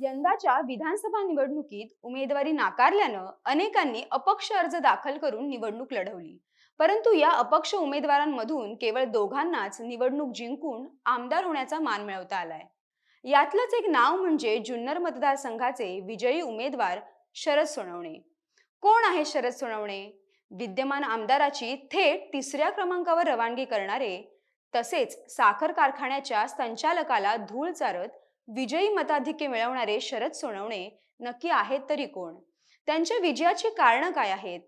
यंदाच्या विधानसभा निवडणुकीत उमेदवारी नाकारल्यानं अनेकांनी अपक्ष अर्ज दाखल करून निवडणूक लढवली. परंतु या अपक्ष उमेदवारांमधून केवळ दोघांनाच निवडणूक जिंकून आमदार होण्याचा मान मिळवता आलाय. यातलंच एक नाव म्हणजे जुन्नर मतदारसंघाचे विजयी उमेदवार शरद सोनवणे. कोण आहे शरद सोनवणे? विद्यमान आमदाराची थेट तिसऱ्या क्रमांकावर रवानगी करणारे तसेच साखर कारखान्याच्या संचालकाला धूळ चारत विजयी मताधिक्य मिळवणारे शरद सोनवणे नक्की आहेत तरी कोण? त्यांच्या विजयाची कारणं काय आहेत?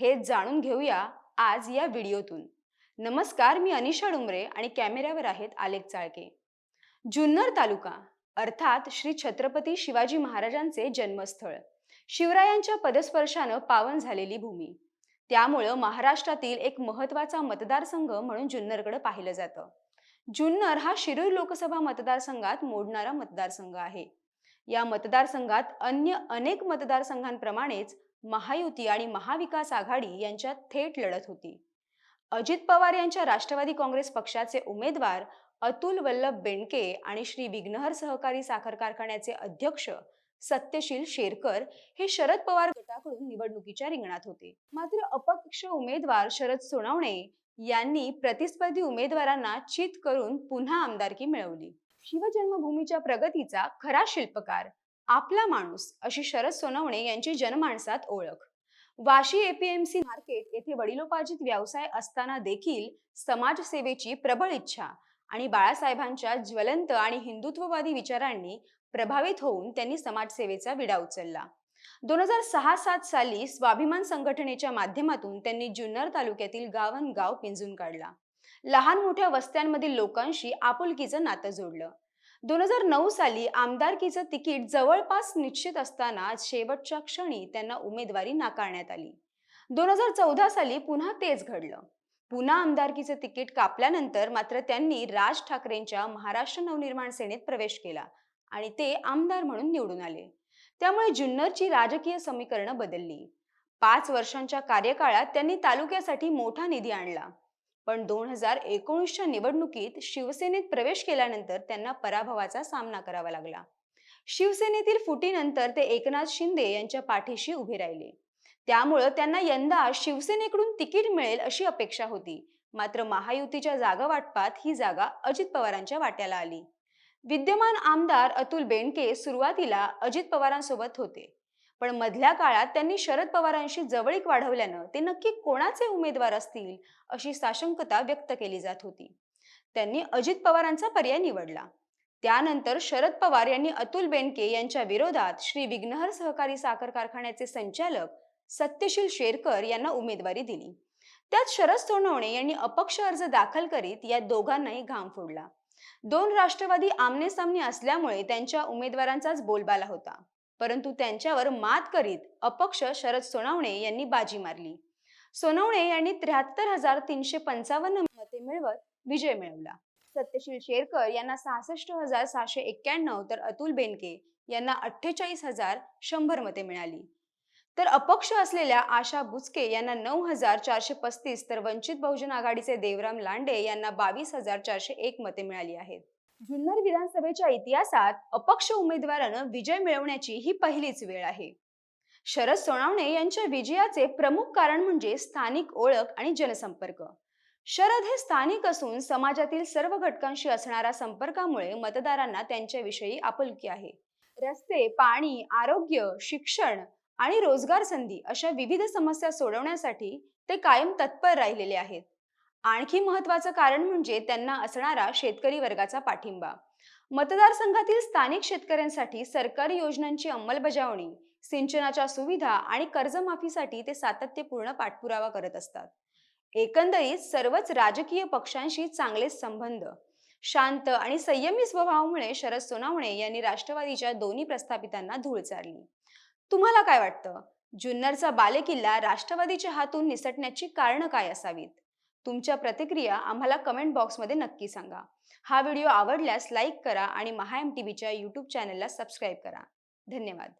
हे जाणून घेऊया आज या व्हिडिओतून. नमस्कार मी अनिशा डुमरे आणि कॅमेऱ्यावर आहेत आलेख चाळके. जुन्नर तालुका अर्थात श्री छत्रपती शिवाजी महाराजांचे जन्मस्थळ. शिवरायांच्या पदस्पर्शानं पावन झालेली भूमी. त्यामुळं महाराष्ट्रातील एक महत्त्वाचा मतदारसंघ म्हणून जुन्नरकडे पाहिलं जातं. जुन्नर हा शिरूर लोकसभा मतदारसंघात मोडणारा मतदारसंघ आहे. या मतदारसंघात अन्य अनेक मतदारसंघांप्रमाणेच महायुती आणि महाविकास आघाडी यांच्यात थेट लढत होती. अजित पवार यांच्या राष्ट्रवादी काँग्रेस पक्षाचे उमेदवार अतुल वल्लभ बेंडके आणि श्री विघ्नहर सहकारी साखर कारखान्याचे अध्यक्ष सत्यशील शेरकर हे शरद पवार गटाकडून निवडणुकीच्या रिंगणात होते. मात्र अपक्ष उमेदवार शरद सोनावणे यांनी प्रतिस्पर्धी उमेदवारांना चित करून पुन्हा आमदारकी मिळवली. शिवजन्मभूमीच्या प्रगतीचा खरा शिल्पकार आपला माणूस अशी शरद सोनवणे यांची जनमानसात ओळख. वाशी एपीएमसी मार्केट येथे वडिलोपार्जित व्यवसाय असताना देखील समाजसेवेची प्रबळ इच्छा आणि बाळासाहेबांच्या ज्वलंत आणि हिंदुत्ववादी विचारांनी प्रभावित होऊन त्यांनी समाजसेवेचा विडा उचलला. दोन हजार सहा सात साली स्वाभिमान संघटनेच्या माध्यमातून त्यांनी जुन्नर तालुक्यातील गावन गाव पिंजून काढला. लहान मोठ्या वस्त्यांमधील लोकांशी आपुलकीचं नातं जोडलं. दोन हजार नऊ साली आमदारकीचं तिकीट जवळपास निश्चित असताना शेवटच्या क्षणी त्यांना उमेदवारी नाकारण्यात आली. दोन हजार चौदा साली पुन्हा तेच घडलं. पुन्हा आमदारकीचं तिकीट कापल्यानंतर मात्र त्यांनी राज ठाकरेंच्या महाराष्ट्र नवनिर्माण सेनेत प्रवेश केला आणि ते आमदार म्हणून निवडून आले. त्यामुळे जुन्नरची राजकीय समीकरणं बदलली. पाच वर्षांच्या कार्यकाळात त्यांनी तालुक्यासाठी मोठा निधी आणला. पण दोन हजार एकोणीसच्या निवडणुकीत शिवसेनेत प्रवेश केल्यानंतर त्यांना पराभवाचा सामना करावा लागला. शिवसेनेतील फुटीनंतर ते एकनाथ शिंदे यांच्या पाठीशी उभे राहिले. त्यामुळं त्यांना यंदा शिवसेनेकडून तिकीट मिळेल अशी अपेक्षा होती. मात्र महायुतीच्या जागा वाटपात ही जागा अजित पवारांच्या वाट्याला आली. विद्यमान आमदार अतुल बेंडके सुरुवातीला अजित पवारांसोबत होते. पण मधल्या काळात त्यांनी शरद पवारांशी जवळीक वाढवल्यानं ते नक्की कोणाचे उमेदवार असतील अशी साशंकता व्यक्त केली जात होती. त्यांनी अजित पवारांचा पर्याय निवडला. त्यानंतर शरद पवार यांनी अतुल बेंडके यांच्या विरोधात श्री विघ्नहर सहकारी साखर कारखान्याचे संचालक सत्यशील शेरकर यांना उमेदवारी दिली. त्यात शरद सोनवणे यांनी अपक्ष अर्ज दाखल करीत या दोघांनाही घाम फोडला. दोन राष्ट्रवादी आमने सामने असल्यामुळे त्यांच्या उमेदवारांचाच बोलबाला होता. परंतु त्यांच्यावर मात करीत अपक्ष शरद सोनवणे यांनी बाजी मारली. सोनवणे यांनी त्र्याहत्तर हजार तीनशे पंचावन्न मते मिळवत विजय मिळवला. सत्यशील शेरकर यांना सहासष्ट हजार सहाशे एक्क्याण्णव तर अतुल बेनके यांना अठ्ठेचाळीस हजार शंभर मते मिळाली. तर अपक्ष असलेल्या आशा बुचके यांना नऊ हजार चारशे पस्तीस तर वंचित बहुजन आघाडीचे देवराम लांडे यांना बावीस हजार चारशे एक मते मिळाली आहेत. जुन्नर विधानसभेच्या इतिहासात अपक्ष उमेदवारानं विजय मिळवण्याची ही पहिलीच वेळ आहे. शरद सोनावणे यांच्या विजयाचे प्रमुख कारण म्हणजे स्थानिक ओळख आणि जनसंपर्क. शरद हे स्थानिक असून समाजातील सर्व घटकांशी असणाऱ्या संपर्कामुळे मतदारांना त्यांच्याविषयी आपुलकी आहे. रस्ते पाणी आरोग्य शिक्षण आणि रोजगार संधी अशा विविध समस्या सोडवण्यासाठी ते कायम तत्पर राहिलेले आहेत. आणखी महत्वाचं कारण म्हणजे त्यांना असणारा शेतकरी वर्गाचा पाठिंबा. मतदारसंघातील स्थानिक शेतकऱ्यांसाठी सरकारी योजनांची अंमलबजावणी सिंचनाच्या सुविधा आणि कर्जमाफीसाठी ते सातत्यपूर्ण पाठपुरावा करत असतात. एकंदरीत सर्वच राजकीय पक्षांशी चांगले संबंध शांत आणि संयमी स्वभावामुळे शरद सोनावणे यांनी राष्ट्रवादीच्या दोन्ही प्रस्थापितांना धूळ चारली. तुम्हाला काय वाटतं? जुन्नरचा बालेकिल्ला राष्ट्रवादीच्या हातून निसटण्याची कारणं काय असावीत? तुमच्या प्रतिक्रिया आम्हाला कमेंट बॉक्समध्ये नक्की सांगा. हा व्हिडिओ आवडल्यास लाईक करा आणि महा एम टी व्हीच्या यूट्यूब चॅनलला सबस्क्राईब करा. धन्यवाद.